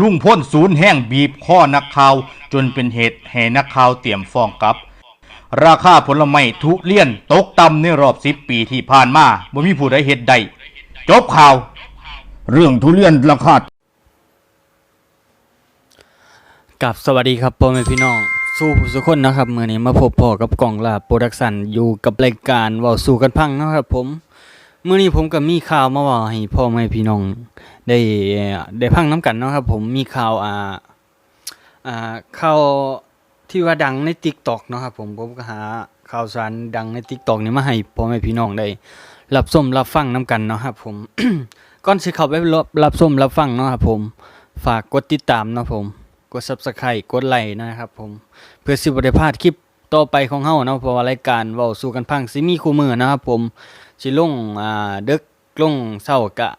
ลุงพ้นศูนย์แห้งบีบข้อนักข่าว จนเป็นเหตุให้นักข่าวเตรียมฟ้องกลับ ราคาผลไม้ทุเรียนตกต่ำในรอบสิบปีที่ผ่านมาบ่มีผู้ใดเฮ็ดได้จบข่าว เรื่องทุเรียนราคากับสวัสดีครับพ่อแม่พี่น้อง สู้ผู้สุคนนะครับเมื้อนี้มาพบพ่อกับกล่องลาโปรดักชันอยู่กับรายการว้าสู่กันพังนะครับผม มื้อนี้ผมก็มีข่าวมาว้าให้พ่อแม่พี่น้อง ได้ได้พังน้กันเนาะครับ ผมมีข่าวอ่าอ่าข่าวที่ว่าดังใน TikTok เนาะครับผมผมก็หาข่าวสารดังใน TikTok นี่มาให้พ่อแม่พี่น้องได้รับชมรับฟังน้กันเนาะครับ ผมก่อนสิเข้าไปรับรับชมรับฟังเนาะครับ ผมฝากกดติดตามเนาะผม กด Subscribe กดไลค์นะครับ ผม เพื่อสิบ่ได้พลาดคลิปต่อไปของเฮาเนาะเพราะว่ารายการเว้าสู่กันพังสิมีคู่มือนะครับ ผม สิลงอ่าดึกลงเช้ากะ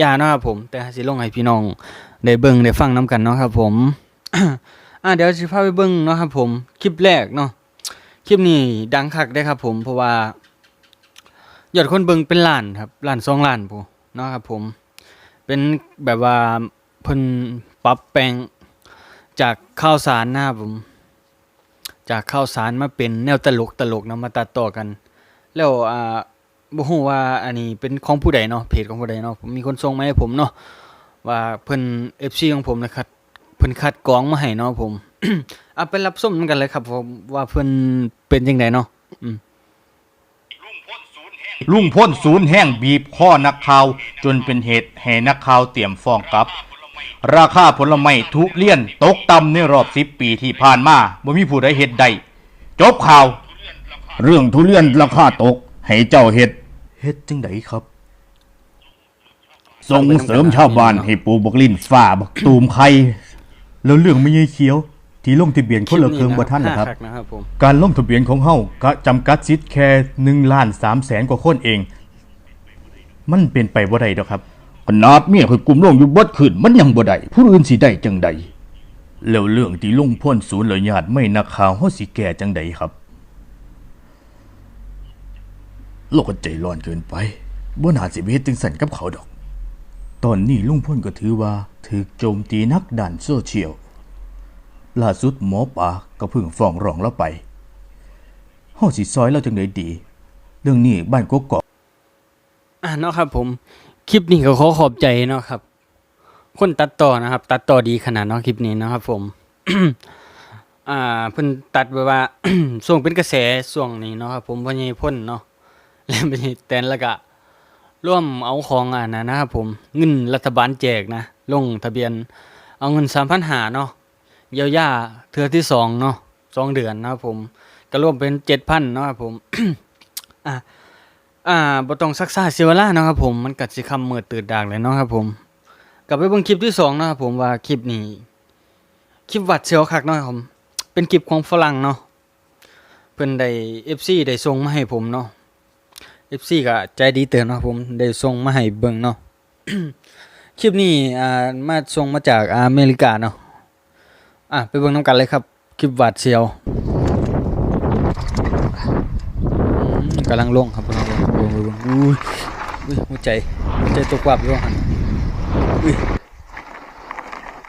ยาเนาะครับผม แต่สิลงให้พี่น้องได้เบิ่งได้ฟังนํกันเนาะครับผม อ่าเดี๋ยวสิพาไปเบิ่งเนาะครับผม คลิปแรกเนาะคลิปนี้ดังคักได้ครับ ผมเพราะว่ายอดคนเบิ่งเป็นล้านครับล้านสองล้านพูเนาะครับผม เป็นแบบว่าเพิ่นปรับแปลงจากข้าวสารนะครับผม จากข้าวสารมาเป็นแนวตลกตลกเนาะมาตัดต่อกัน แล้วอ่า บ่ฮู้ว่าอันนี้เป็นของผู้ใดเนาะเพจของผู้ใดเนาะผมมีคนส่งมาให้ผมเนาะว่าเพิ่น FC ของผมนะครับเพิ่นคัดกรองมาให้เนาะผมเอาไปรับชมกันเลยครับผมว่าเพิ่นเป็นจังไดเนาะอืมลุงพ้นศูนย์แห้งบีบข้อนักข่าว จนเป็นเหตุให้นักข่าวเตรียมฟ้องกลับ ราคาผลไม้ทุเรียนตกต่ำในรอบสิบปีที่ผ่านมาบ่มีผู้ใดเฮ็ดได้จบข่าว เรื่องทุเรียนราคาตก ให้เจ้าเฮ็ดเฮ็ดจังไดครับ ส่งเสริมชาวบ้านให้ปลูกบักลิ้นฟ้าบักตูมไข่แล้วเรื่องไม่ยายเขียว ที่ลงทะเบียนคนละเครื่องบ่ทันนะครับห้าคักนะครับผมการลงทะเบียนของเฮาก็จำกัดสิทธิ์แค่1ล้าน3แสนกว่าคนเอง มันเป็นไปบ่ได้ดอกครับ ขนาดเมียข่อยกลุ่มลงอยู่เบิดขึ้นมันยังบ่ได้ผู้อื่นสิได้จังใดแล้วเรื่องที่ลงพ้นศูนย์แล้วญาติไม่นักข่าวเฮาสิแก้จังใดครับ โลกก็ใจร้อนเกินไปบ่นาสิเฮ็ดจังสั่นกับเขาดอก ตอนนี้ลุงพ้นก็ถือว่าถูกโจมตีนักด้านโซเชียลล่าสุดหมอป่าก็เพิ่งฟ้องร้องเราไปเฮาสิซอยเราจังไดดี เรื่องนี้บ้านกกอกอ่าเนาะครับผม คลิปนี้ก็ขอขอบใจเนาะครับ คนตัดต่อนะครับ ตัดต่อดีขนาดเนาะคลิปนี้นะครับ ผม อ่าเพิ่นตัดไว้ว่าส่วงเป็นกระแสส่วงนี้เนาะครับผมพ่อใหญ่พ่นเนาะ แล้วพ่อใหญ่แตนแล้วก็ร่วมเอาของอ่านะนะครับผมเงินรัฐบาลแจกนะ ลงทะเบียน เอาเงิน3,500เนาะเยียวยาเทือที่สองเนาะสองเดือนนะครับผม ก็รวมเป็น7,000เนาะครับผมอ่าอ่าบ่ต้องซักซ่าเสียเวลาเนาะครับผมมันกัดสิคำมืดตื่นดากเลยเนาะครับผมกลับไปเบิ่งคลิปที่สองนะครับผมว่าคลิปนี้คลิปวัดเสียวคักเนาะครับผมเป็นคลิปของฝรั่งเนาะเพิ่นได้ FC ได้ส่งมาให้ผมเนาะ FC ก็ใจดีเตือนเนาะผมได้ส่งมาให้เบิ่งเนาะคลิปนี้อ่ามาส่งมาจากอเมริกาเนาะอะไปเบิ่งนํกันเลยครับ คลิปหวัดเสียวกำลังลงครับกำลังลงลงลงลงอุ้ยอุ้ยหัวใจหัวใจตกวับอยู่หันอุ้ย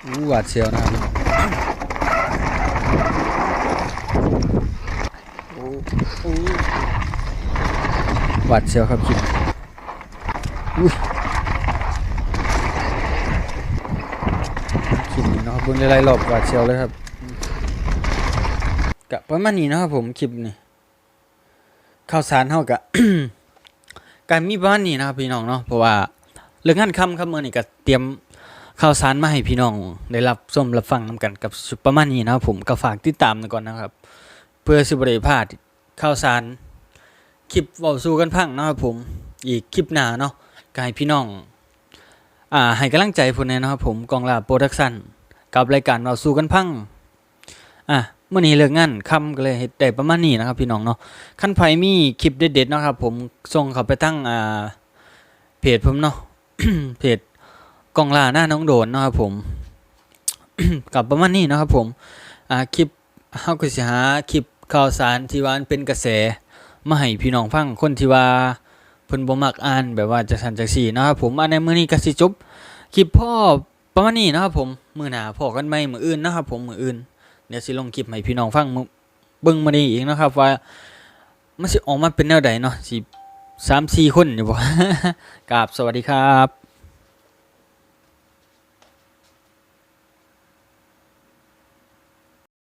อู้หวาดเสียวนะครับโอ้โอ้ หวาดเสียวครับคิดอุ้ยคลิปนี้เนาะครับเบิ่งหลายๆรอบหวาดเสียวเลยครับกะประมาณนี้นะครับผมคลิปนี้ข่าวสารเฮาก็การมีบ้านนี้นะครับพี่น้องเนาะเพราะว่าเรื่องงานค่ำครับมื้อนี้ก็เตรียมข่าวสารมาให้พี่น้อง ได้รับชมรับฟังนํกันกับประมาณนี้นะครับผมก็ฝากติดตามก่อนนะครับ เพื่อสิบ่ได้พาดข่าวสาร คลิปเว้าสู่กันพังนะครับผม อีกคลิปหน้าเนาะก็ให้พี่น้อง อ่า ให้กำลังใจพุ่นแน่นะครับผมกองลาโปรดักชั่นกับรายการเว้าสู่กันพัง อะมื้อนี้เลิกงานค่ำก็เลยเฮ็ดได้ประมาณนี้นะครับ พี่น้องเนาะขั้นไผมีคลิปเด็ดๆเนาะครับ ผมส่งเขาไปตั้งอ่าเพจผมเนาะเพจกองลาหน้าน้องโดนเนาะครับผมกับประมาณนี้นะครับผม อ่า คลิปเฮาก็สิหาคลิปข่าวสารที่ว่ามันเป็นกระแส มาให้พี่น้องฟังคนที่ว่าเพิ่นบ่มักอ่านแบบว่าจะสันจักซี่นะครับผมอันในมื้อนี้ก็สิจบคลิปพ่อประมาณนี้นะครับผมมื้อหน้าพอกันใหม่มื้ออื่นนะครับผมมื้ออื่นเดี๋ยวสิลงคลิปให้พี่น้องฟังเบิ่งมื้อนี้อีกนะครับว่ามันสิออกมาเป็นแนวใดเนาะสิ3-4คนอยู่บ่กราบสวัสดีครับ